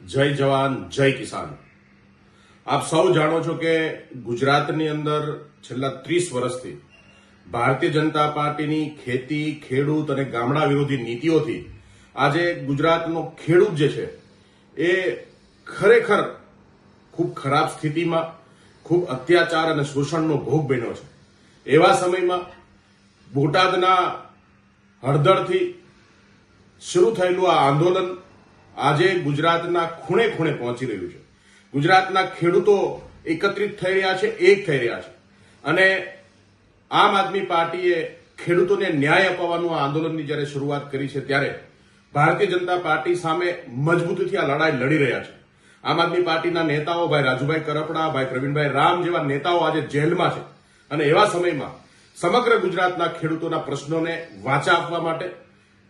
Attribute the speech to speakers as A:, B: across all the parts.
A: જય જવાન, જય કિસાન. આપ સૌ જાણો છો કે ગુજરાતની અંદર છેલ્લા ત્રીસ વર્ષથી ભારતીય જનતા પાર્ટીની ખેતી, ખેડૂત અને ગામડા વિરોધી નીતિઓથી આજે ગુજરાતનો ખેડૂત જે છે, એ ખરેખર ખૂબ ખરાબ સ્થિતિમાં, ખૂબ અત્યાચાર અને શોષણનો ભોગ બન્યો છે. એવા સમયમાં બોટાદના હળદરથી શરૂ થયેલું આ આંદોલન આજે ગુજરાતના ખૂણે ખૂણે પહોંચી રહ્યું છે. ગુજરાતના ખેડૂતો એકત્રિત થઈ રહ્યા છે, એક થઈ રહ્યા છે. અને આમ આદમી પાર્ટીએ ખેડૂતોને ન્યાય અપાવવાનું આંદોલનની જ્યારે શરૂઆત કરી છે, ત્યારે ભારતીય જનતા પાર્ટી સામે મજબૂતીથી આ લડાઈ લડી રહ્યા છે. આમ આદમી પાર્ટીના નેતાઓ, ભાઈ રાજુભાઈ કરપડા, ભાઈ પ્રવીણભાઈ રામ જેવા નેતાઓ આજે જેલમાં છે. અને એવા સમયમાં સમગ્ર ગુજરાતના ખેડૂતોના પ્રશ્નોને વાચા આપવા માટે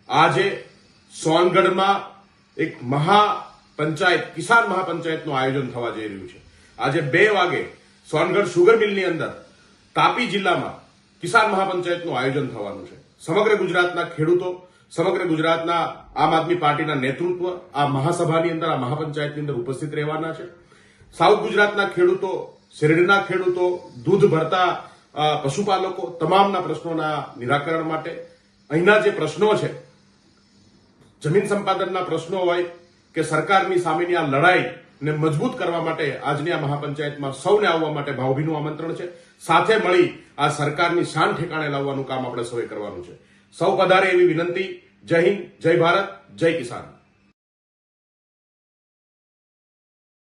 A: આજે સોનગઢમાં એક મહાપંચાયત કિસાન મહાપંચાયતનું આયોજન થવા જઈ રહ્યું છે. આજે બે વાગે સોનગઢ સુગર મિલની અંદર તાપી જિલ્લામાં કિસાન મહાપંચાયતનું આયોજન થવાનું છે. સમગ્ર ગુજરાતના ખેડૂતો, સમગ્ર ગુજરાતના આમ આદમી પાર્ટીના નેતૃત્વ આ મહાસભાની અંદર, આ મહાપંચાયતની અંદર ઉપસ્થિત રહેવાના છે. સાઉથ ગુજરાતના ખેડૂતો, શેરડીના ખેડૂતો, દૂધ ભરતા પશુપાલકો, તમામના પ્રશ્નોના નિરાકરણ માટે અહીંના જે પ્રશ્નો છે જમીન સંપાદનના પ્રશ્નો હોય કે સરકારની સામેની આ લડાઈને મજબૂત કરવા માટે આજની આ મહાપંચાયતમાં સૌને આવવા માટે ભાવભીનું આમંત્રણ છે. સાથે મળી આ સરકારની શાન ઠેકાણે લાવવાનું કામ આપણે સૌએ કરવાનું છે. સૌ પધારે એવી વિનંતી. જય હિન્દ, જય ભારત, જય કિસાન.